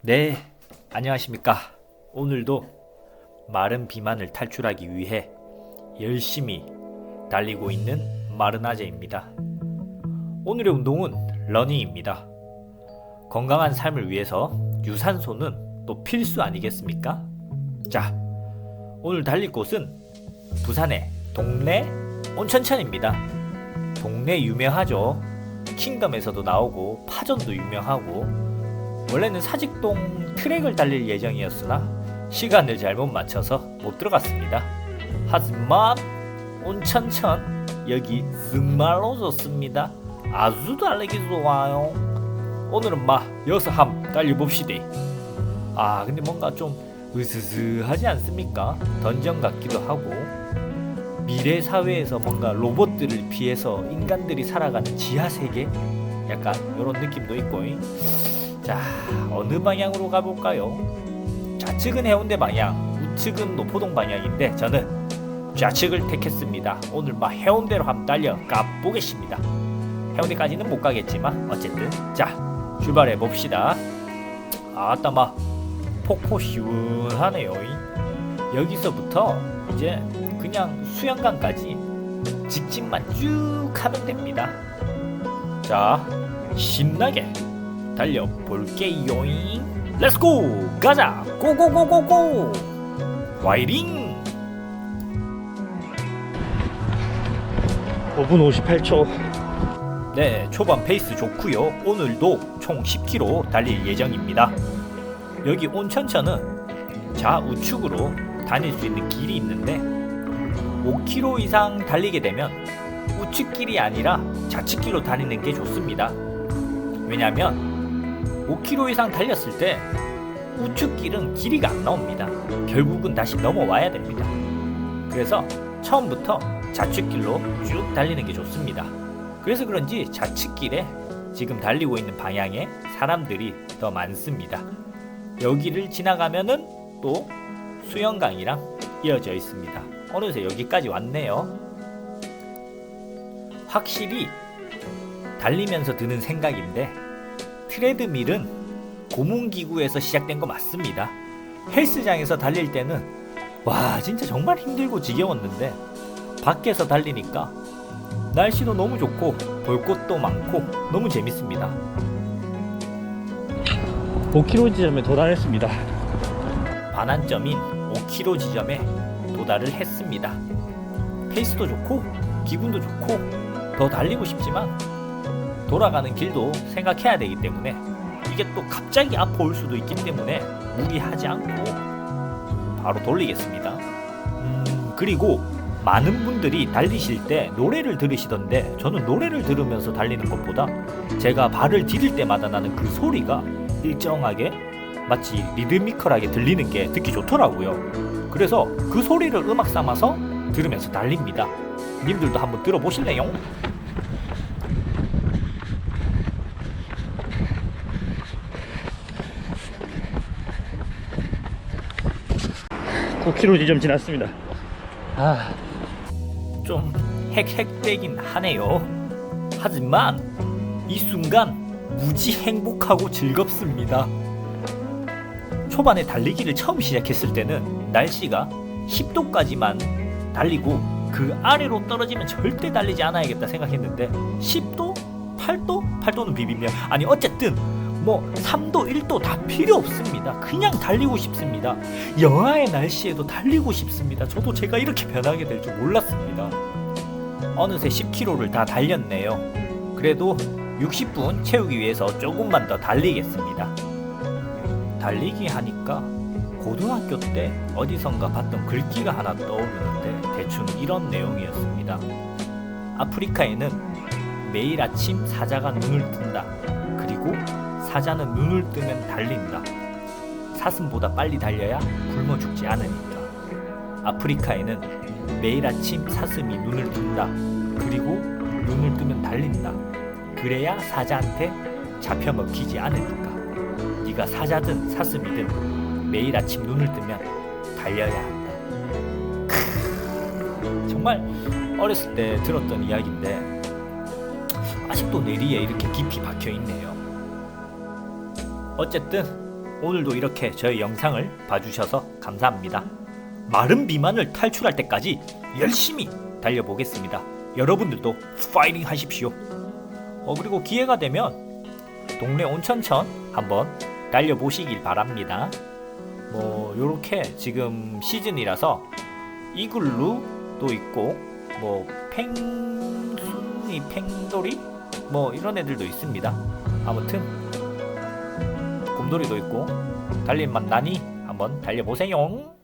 네, 안녕하십니까. 오늘도 마른 비만을 탈출하기 위해 열심히 달리고 있는 마른 아재입니다. 오늘의 운동은 러닝입니다. 건강한 삶을 위해서 유산소는 또 필수 아니겠습니까? 자, 오늘 달릴 곳은 부산의 동래 온천천입니다. 동래 유명하죠. 킹덤에서도 나오고 파전도 유명하고 원래는 사직동 트랙을 달릴 예정이었으나 시간을 잘못 맞춰서 못 들어갔습니다. 하지만 온천천 여기 정말로 좋습니다. 아주 달리기 좋아요. 오늘은 막 여기서 함 달려봅시다. 아 근데 뭔가 좀 으스스하지 않습니까? 던전 같기도 하고 미래 사회에서 뭔가 로봇들을 피해서 인간들이 살아가는 지하 세계 약간 이런 느낌도 있고 자 어느 방향으로 가볼까요? 좌측은 해운대 방향 우측은 노포동 방향인데 저는 좌측을 택했습니다. 오늘 막 해운대로 한번 달려 가보겠습니다. 해운대까지는 못 가겠지만 어쨌든 자 출발해 봅시다. 아따 막 폭포 시원하네요. 여기서부터 이제 그냥 수영강까지 직진만 쭉 하면 됩니다. 자 신나게 달려볼게요. 렛츠고 가자. 고고고고고 와이링 5분 58초. 네 초반 페이스 좋고요. 오늘도 총 10km 달릴 예정입니다. 여기 온천천은 좌우측으로 다닐 수 있는 길이 있는데 5km 이상 달리게 되면 우측길이 아니라 좌측길로 다니는 게 좋습니다. 왜냐하면 5km 이상 달렸을 때 우측 길은 길이가 안 나옵니다. 결국은 다시 넘어와야 됩니다. 그래서 처음부터 좌측 길로 쭉 달리는 게 좋습니다. 그래서 그런지 좌측 길에 지금 달리고 있는 방향에 사람들이 더 많습니다. 여기를 지나가면은 또 수영강이랑 이어져 있습니다. 어느새 여기까지 왔네요. 확실히 달리면서 드는 생각인데 트레드밀은 고문기구에서 시작된 거 맞습니다. 헬스장에서 달릴 때는 와 진짜 정말 힘들고 지겨웠는데 밖에서 달리니까 날씨도 너무 좋고 볼 곳도 많고 너무 재밌습니다. 5km 지점에 도달했습니다. 반환점인 5km 지점에 도달을 했습니다. 페이스도 좋고 기분도 좋고 더 달리고 싶지만 돌아가는 길도 생각해야 되기 때문에 이게 또 갑자기 아파 올 수도 있기 때문에 무리하지 않고 바로 돌리겠습니다. 음, 그리고 많은 분들이 달리실 때 노래를 들으시던데 저는 노래를 들으면서 달리는 것보다 제가 발을 디딜 때마다 나는 그 소리가 일정하게 마치 리드미컬하게 들리는 게 듣기 좋더라고요. 그래서 그 소리를 음악 삼아서 들으면서 달립니다. 님들도 한번 들어보실래요? 9km 지점 지났습니다. 아, 좀 헥헥되긴 하네요. 하지만 이 순간 무지 행복하고 즐겁습니다. 초반에 달리기를 처음 시작했을 때는 날씨가 10도까지만 달리고 그 아래로 떨어지면 절대 달리지 않아야겠다 생각했는데 10도? 8도? 8도는 비빔면 아니 어쨌든 뭐 3도, 1도 다 필요 없습니다. 그냥 달리고 싶습니다. 영하의 날씨에도 달리고 싶습니다. 저도 제가 이렇게 변하게 될 줄 몰랐습니다. 어느새 10km를 다 달렸네요. 그래도 60분 채우기 위해서 조금만 더 달리겠습니다. 달리기 하니까 고등학교 때 어디선가 봤던 글귀가 하나 떠오르는데 대충 이런 내용이었습니다. 아프리카에는 매일 아침 사자가 눈을 뜬다. 그리고 사자는 눈을 뜨면 달린다. 사슴보다 빨리 달려야 굶어 죽지 않으니까. 아프리카에는 매일 아침 사슴이 눈을 뜬다. 그리고 눈을 뜨면 달린다. 그래야 사자한테 잡혀 먹히지 않으니까. 네가 사자든 사슴이든 매일 아침 눈을 뜨면 달려야 한다. 정말 어렸을 때 들었던 이야기인데 아직도 뇌리에 이렇게 깊이 박혀 있네요. 어쨌든 오늘도 이렇게 저희 영상을 봐주셔서 감사합니다. 마른 비만을 탈출할 때까지 열심히 달려보겠습니다. 여러분들도 파이팅 하십시오. 어 그리고 기회가 되면 동네 온천천 한번 달려보시길 바랍니다. 뭐 요렇게 지금 시즌이라서 이글루도 있고 뭐 팽순이 팽돌이 뭐 이런 애들도 있습니다. 아무튼 곰돌이도 있고 달릴만 나니 한번 달려보세요.